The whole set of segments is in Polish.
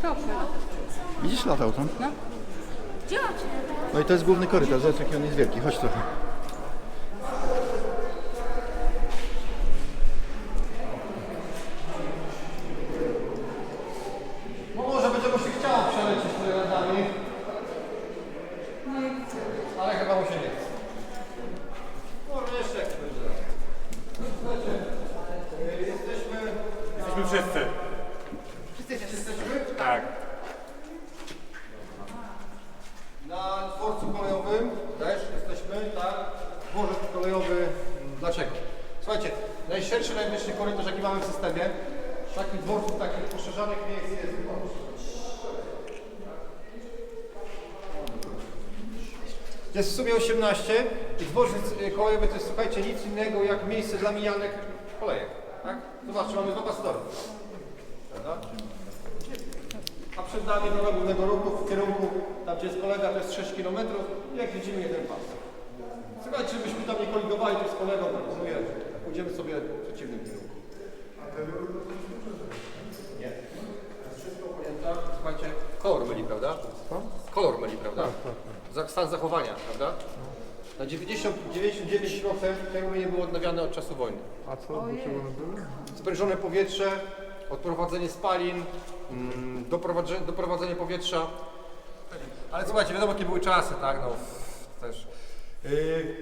Trochę. Widzisz, latał tam? No. Gdzie? No i to jest główny korytarz, zobacz jaki on jest wielki. Chodź trochę. No może by czegoś się chciało przelecieć tymi radami. Ale chyba mu się nie chce. Może jeszcze jak będzie. Jesteśmy... Jesteśmy. Wszyscy jesteśmy Tak. na dworcu kolejowym. Też jesteśmy, tak. Dworzec kolejowy. mm, Dlaczego? Słuchajcie, najszerszy, najwyższy korytarz jaki mamy w systemie. Takich dworców, takich poszerzanych miejsc jest Jest w sumie 18 i dworzec y, kolejowy to jest, słuchajcie, nic innego jak miejsce dla mijanek kolejek. Tak? Zobaczcie, mamy dwa pastory. A przed nami droga głównego ruchu w kierunku, tam gdzie jest kolega, to jest 6 km, jak widzimy jeden pas. Słuchajcie, żebyśmy tam nie koligowali tu z kolegą, proponuję, pójdziemy sobie w przeciwnym kierunku. Nie. To jest wszystko pojęte. Słuchajcie, kolor myli, prawda? Kolor myli, prawda? Za- Stan zachowania, prawda? Na 90, 99% tego nie było odnawiane od czasu wojny. A co? Dlaczego one były? Sprężone powietrze, odprowadzenie spalin, mm, doprowadzenie, doprowadzenie powietrza. Ale słuchajcie, wiadomo jakie były czasy, tak? No, też. Yy,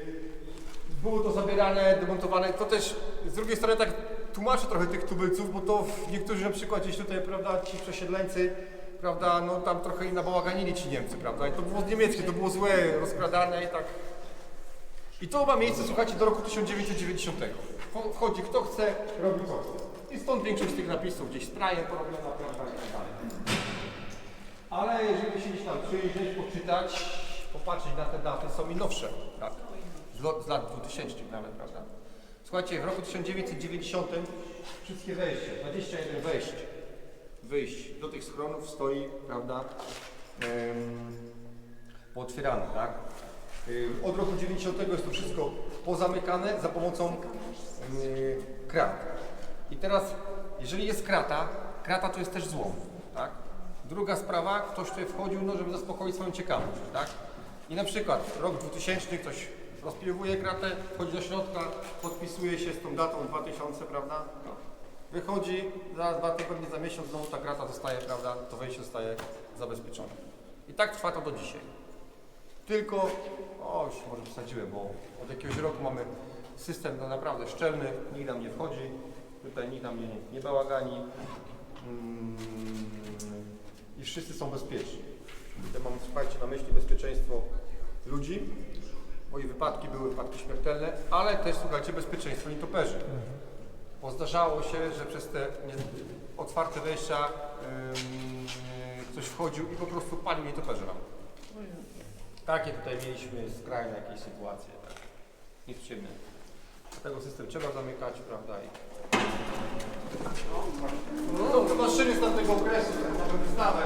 było to zabierane, demontowane. To też z drugiej strony tak tłumaczę trochę tych tubylców, bo to niektórzy na przykład gdzieś tutaj, prawda, ci przesiedleńcy, prawda, no tam trochę i nabałaganili ci Niemcy, prawda? I to było niemieckie, to było złe, rozkradane i tak. I to ma miejsce, słuchajcie, do roku 1990. Wcho- Wchodzi kto chce, robi co chce. I stąd większość z tych napisów gdzieś sprayem porobiona, prawda, i tak dalej. Ale jeżeli się gdzieś tam przyjrzeć, poczytać, popatrzeć na te daty, są i nowsze, tak? Z, z lat 2000 nawet, prawda? Słuchajcie, w roku 1990 wszystkie wejścia, 21 wejść, wyjść do tych schronów stoi, prawda, pootwierane, tak? Od roku 90 jest to wszystko pozamykane za pomocą krat. I teraz, jeżeli jest krata, krata to jest też złom, tak? Druga sprawa, ktoś tutaj wchodził, no, żeby zaspokoić swoją ciekawość, tak? I na przykład rok 2000, ktoś rozpiłuje kratę, wchodzi do środka, podpisuje się z tą datą 2000, prawda? No. Wychodzi, za dwa tygodnie, za miesiąc znowu ta krata zostaje, prawda? To wejście zostaje zabezpieczone. I tak trwa to do dzisiaj. Tylko, o już może przesadziłem, bo od jakiegoś roku mamy system no, naprawdę szczelny, nikt nam nie wchodzi, tutaj nikt nam nie, nie bałagani mm, i wszyscy są bezpieczni. Tutaj mam, słuchajcie, na myśli bezpieczeństwo ludzi, i wypadki były wypadki śmiertelne, ale też, słuchajcie, bezpieczeństwo nietoperzy. Bo zdarzało się, że przez te nie, otwarte wejścia ym, ktoś wchodził i po prostu palił nietoperze nam. Takie tutaj mieliśmy skrajne jakieś sytuacje, tak. Nieprzyjemne. Dlatego system trzeba zamykać, prawda? I... No, to maszyny z tamtego okresu, tak, mamy wystawę.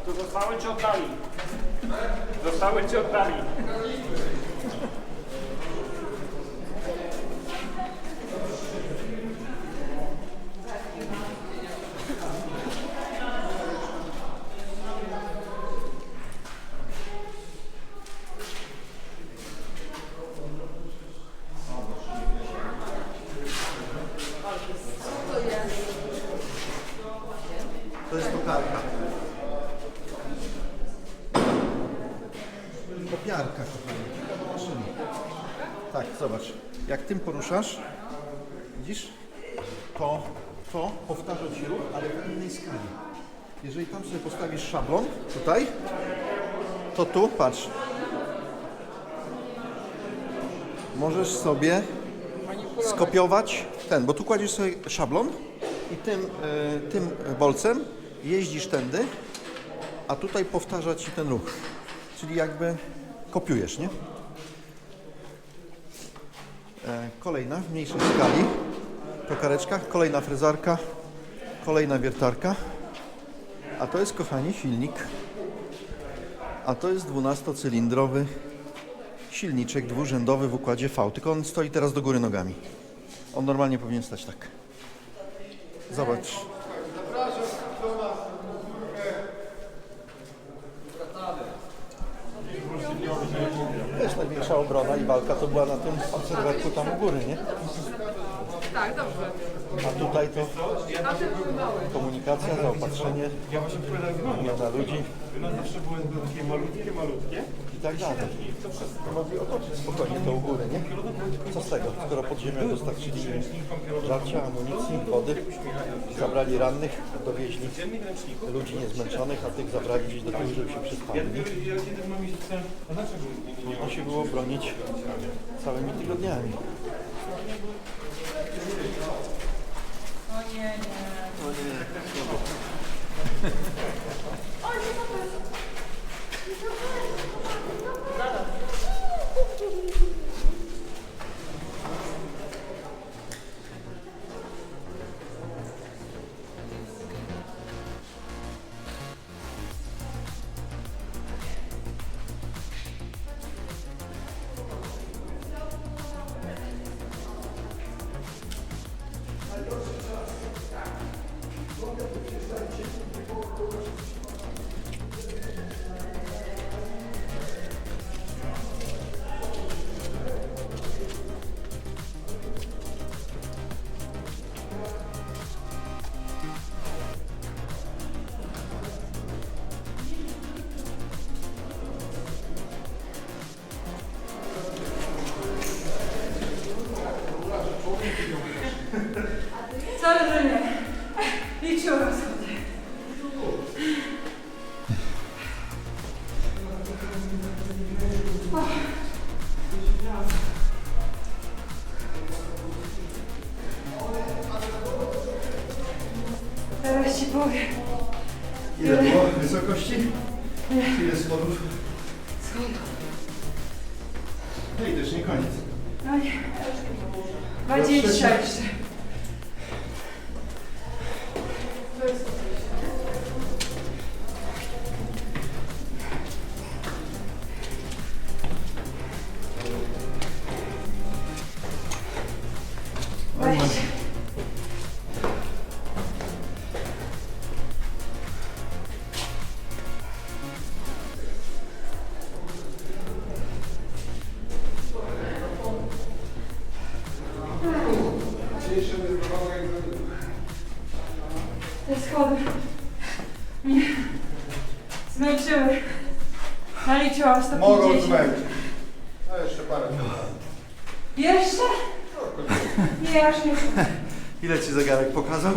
A to zostały czy oddali? Zostały czy oddali? To jest tokarka. Kopiarka, kochani. Maszyny. Tak, zobacz. Jak tym poruszasz, widzisz, to, to powtarza ci ruch, ale w innej skali. Jeżeli tam sobie postawisz szablon, tutaj, to tu, patrz. Możesz sobie skopiować ten, bo tu kładziesz sobie szablon i tym, e, tym bolcem jeździsz tędy, a tutaj powtarza ci ten ruch. Czyli jakby kopiujesz, nie? E, kolejna w mniejszej skali tokareczka, kolejna frezarka, kolejna wiertarka. A to jest, kochani, silnik. A to jest 12-cylindrowy silniczek dwurzędowy w układzie V, tylko on stoi teraz do góry nogami. On normalnie powinien stać tak. Zobacz. Też największa obrona i walka to była na tym obserwerku tam u góry, nie? Tak, dobrze. A tutaj to Na tym pływały. komunikacja, zaopatrzenie, wymiana ludzi One zawsze były takie malutkie, malutkie. i tak dalej. Mogli otoczyć spokojnie to u góry, nie? Co z tego, skoro pod ziemią dostarczyli im żarcia, amunicji, wody, zabrali rannych, dowieźli ludzi niezmęczonych, a tych zabrali gdzieś do tyłu, żeby się przespali. nie? Ja kiedy mam iść, myślałem, a dlaczego nie Można się było bronić całymi tygodniami. O nie, nie. Wcale, Teraz ci powiem. Ile było wysokości? Ile schodów? No i też nie koniec. No nie. 26. Weź. Te pokazał?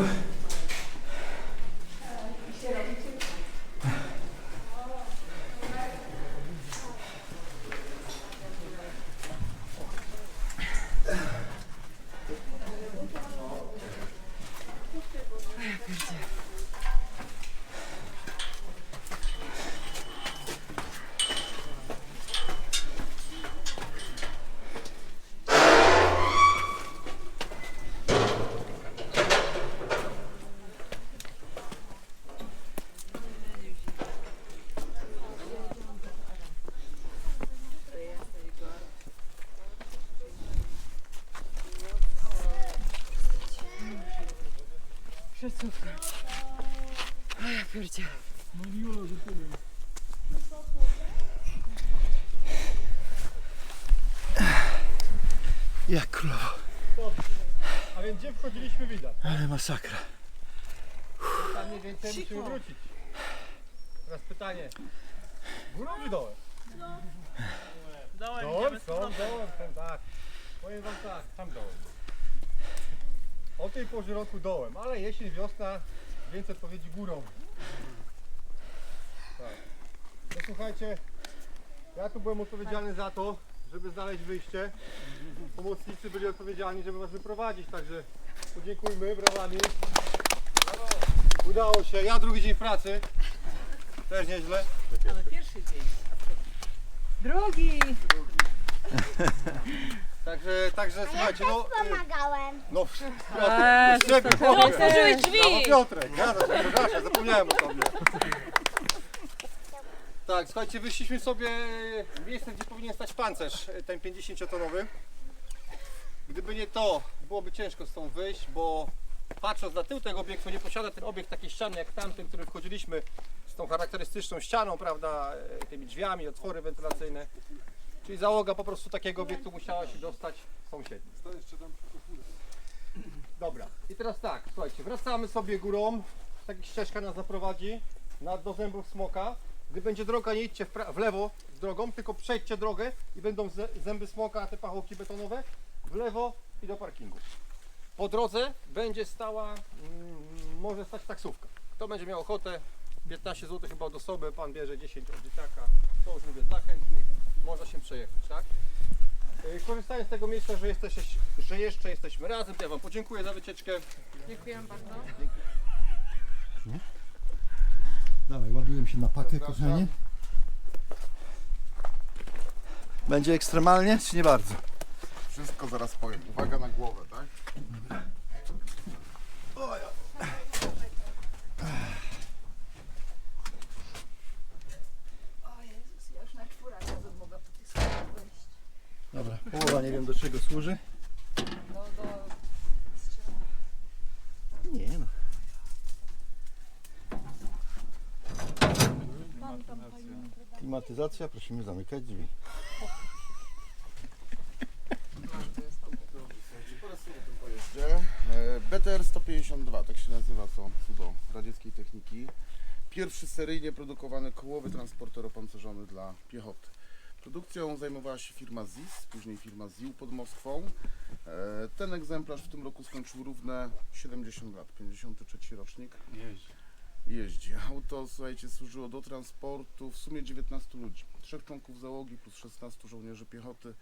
Przecówka. A ja pierdzie. Jak królowo. A więc gdzie wchodziliśmy widać? Ale masakra. Tam mniej więcej musimy wrócić. Teraz pytanie. Górą czy dołem? Dołem. Dołem, są, dołem, są, tak. Powiem wam tak, tam dołem. O tej porze roku dołem, ale jesień, wiosna, więcej odpowiedzi górą. Tak. No słuchajcie, ja tu byłem odpowiedzialny za to, żeby znaleźć wyjście. Pomocnicy byli odpowiedzialni, żeby was wyprowadzić, także podziękujmy brawami. Udało się, ja drugi dzień w pracy. Też nieźle. Ale pierwszy dzień. Drugi. Także, także słuchajcie, no... y, Pomagałem. No, Eee, Piotrek, to Piotrek, otworzyłeś Brawo, drzwi. Piotrek, ja przepraszam, zapomniałem o tobie. Tak, słuchajcie, wyszliśmy sobie miejsce, gdzie powinien stać pancerz, ten 50-tonowy. Gdyby nie to, byłoby ciężko stąd wyjść, bo patrząc na tył tego obiektu, nie posiada ten obiekt takiej ściany jak tamten, który wchodziliśmy z tą charakterystyczną ścianą, prawda, tymi drzwiami, otwory wentylacyjne. Czyli załoga po prostu takiego obiektu musiała się dostać sąsiedni. Dobra, i teraz tak, słuchajcie, wracamy sobie górą, taka ścieżka nas zaprowadzi na, do zębów smoka. Gdy będzie droga, nie idźcie w, pra- w lewo drogą, tylko przejdźcie drogę i będą zęby smoka, te pachołki betonowe, w lewo i do parkingu. Po drodze będzie stała, mm, może stać taksówka. Kto będzie miał ochotę, 15 zł chyba od osoby, pan bierze 10 od dzieciaka, to już mówię, dla chętnych, można się przejechać, tak? Y, Korzystając z tego miejsca, że, jesteś, że jeszcze jesteśmy razem, to ja Wam podziękuję za wycieczkę. Dziękuję bardzo. Dawaj, ładujemy się na pakę, kochanie. Będzie ekstremalnie, czy nie bardzo? Wszystko zaraz powiem. Uwaga na głowę, tak? Dobra, połowa nie wiem do czego służy. Nie no. Klimatyzacja, prosimy zamykać drzwi. BTR 152, tak się nazywa to cudo radzieckiej techniki. Pierwszy seryjnie produkowany kołowy transporter opancerzony dla piechoty. Produkcją zajmowała się firma ZIS, później firma ZIL pod Moskwą. E, Ten egzemplarz w tym roku skończył równe 70 lat, 53 rocznik. Jeździ. Auto, słuchajcie, służyło do transportu w sumie 19 ludzi. Trzech członków załogi plus 16 żołnierzy piechoty.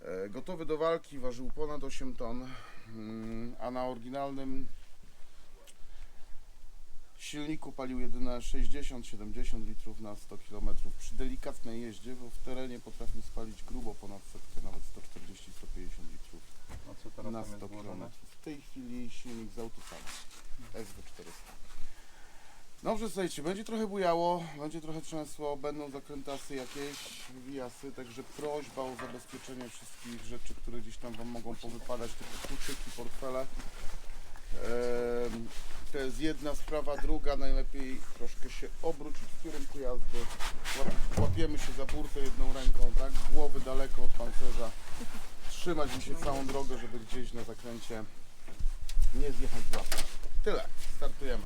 E, Gotowy do walki, ważył ponad 8 ton, mm, a na oryginalnym silniku palił jedynie 60-70 litrów na 100 km. Przy delikatnej jeździe, bo w terenie potrafił spalić grubo ponad setkę, nawet 140-150 litrów na 100 km. W tej chwili silnik z autosami SV400. Dobrze, słuchajcie, będzie trochę bujało, będzie trochę trzęsło, będą zakrętasy jakieś, wywijasy, także prośba o zabezpieczenie wszystkich rzeczy, które gdzieś tam Wam mogą powypadać, typu kluczyki, portfele. Em, to jest jedna sprawa, druga najlepiej troszkę się obrócić w kierunku jazdy. Łapiemy się za burtę jedną ręką, tak? Głowy daleko od pancerza. Trzymać mi się całą drogę, żeby gdzieś na zakręcie nie zjechać z łapy. Tyle, startujemy.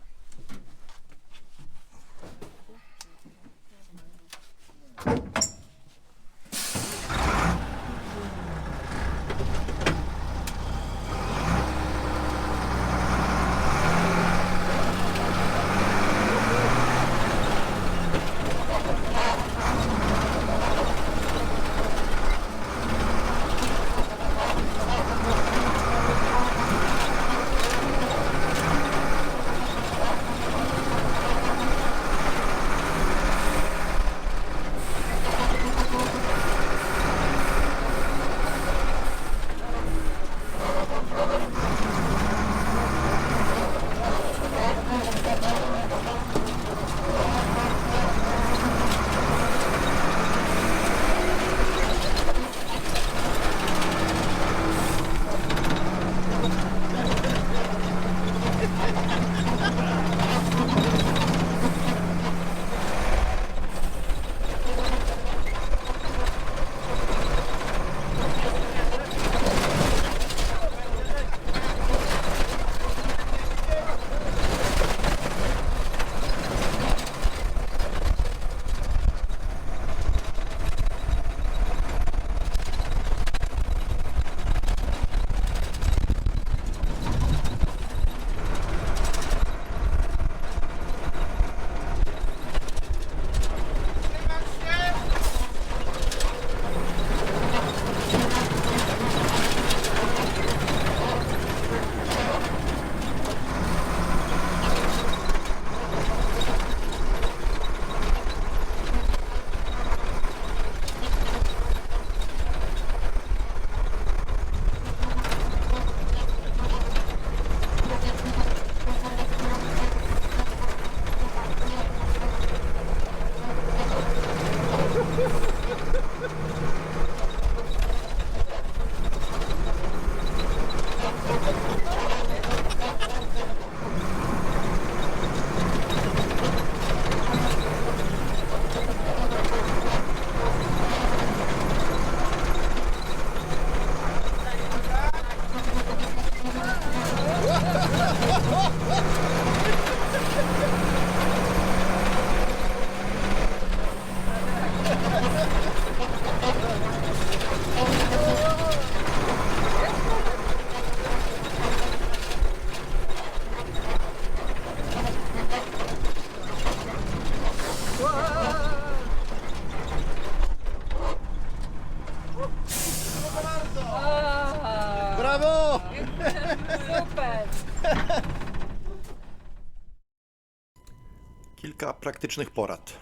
Kilka praktycznych porad.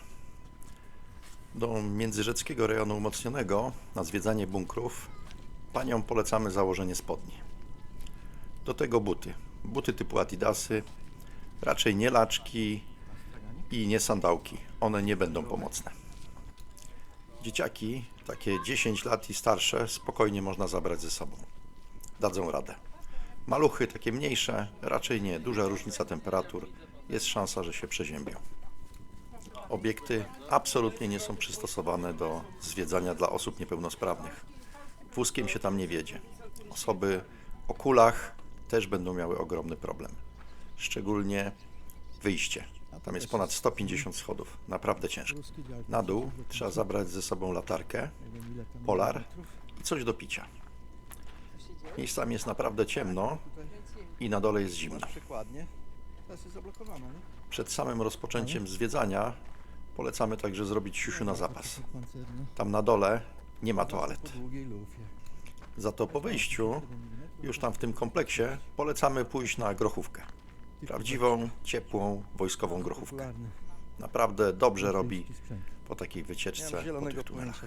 Do międzyrzeckiego rejonu umocnionego na zwiedzanie bunkrów paniom polecamy założenie spodni. Do tego buty. Buty typu Adidasy, raczej nie laczki i nie sandałki. One nie będą pomocne. Dzieciaki, takie 10 lat i starsze, spokojnie można zabrać ze sobą. Dadzą radę. Maluchy, takie mniejsze, raczej nie. Duża różnica temperatur, jest szansa, że się przeziębią. Obiekty absolutnie nie są przystosowane do zwiedzania dla osób niepełnosprawnych. Wózkiem się tam nie wiedzie. Osoby o kulach też będą miały ogromny problem. Szczególnie wyjście. Tam jest ponad 150 schodów. Naprawdę ciężko. Na dół trzeba zabrać ze sobą latarkę, polar i coś do picia. Miejscami jest naprawdę ciemno i na dole jest zimno. Przed samym rozpoczęciem zwiedzania polecamy także zrobić siusiu na zapas. Pancerny. Tam na dole nie ma toalet. Za to po wyjściu, już tam w tym kompleksie, polecamy pójść na grochówkę. Prawdziwą, ciepłą, wojskową grochówkę. Naprawdę dobrze robi po takiej wycieczce po tych tunelach.